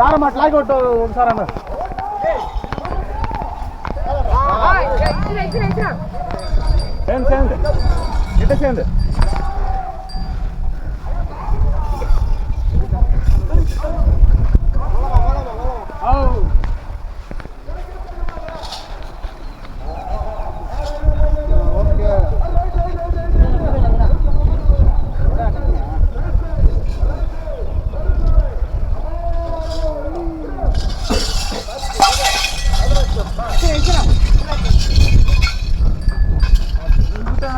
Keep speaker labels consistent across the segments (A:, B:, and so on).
A: దారం అట్లాగే కొట్టు ఒకసారి అన్న
B: చేయండి చేయండి
C: ఇట్ట చేయండి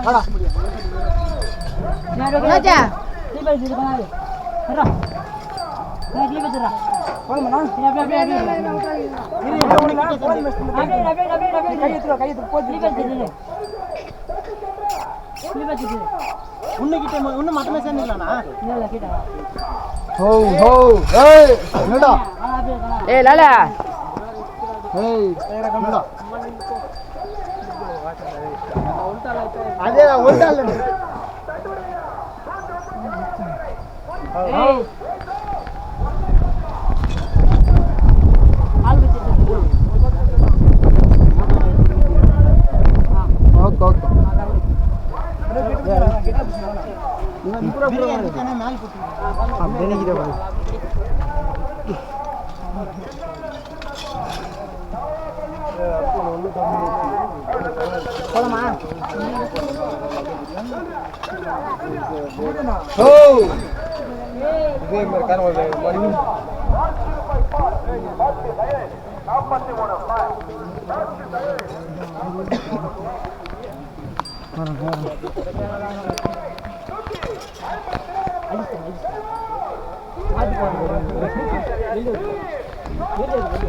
D: ஒன்னு
A: மட்டுமே சேர்ந்துக்கலாம்ண்ணா
D: ஹோ ஹோ ஏய் என்னடா ஏய் லாலா ஏய் என்னடா
A: అదే ఉంటాను
D: ఓకే ఓకే ಬೆನಿಗಿದೆ ಬನ್ನಿ
A: ಒಂದು போலமா
D: ஓ இதே மாதிரி கனவு மணி நாற்பத்தி மூணு வெளியே வெளியே வெளியே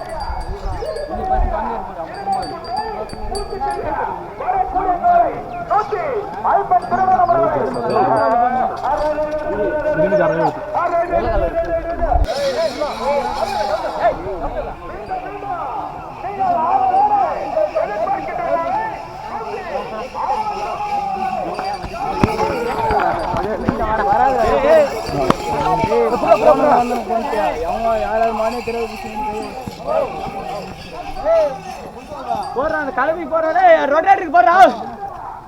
A: போடுறான் அந்த கிளம்பி போறானே ரொட்டேட்டருக்கு போடுறான்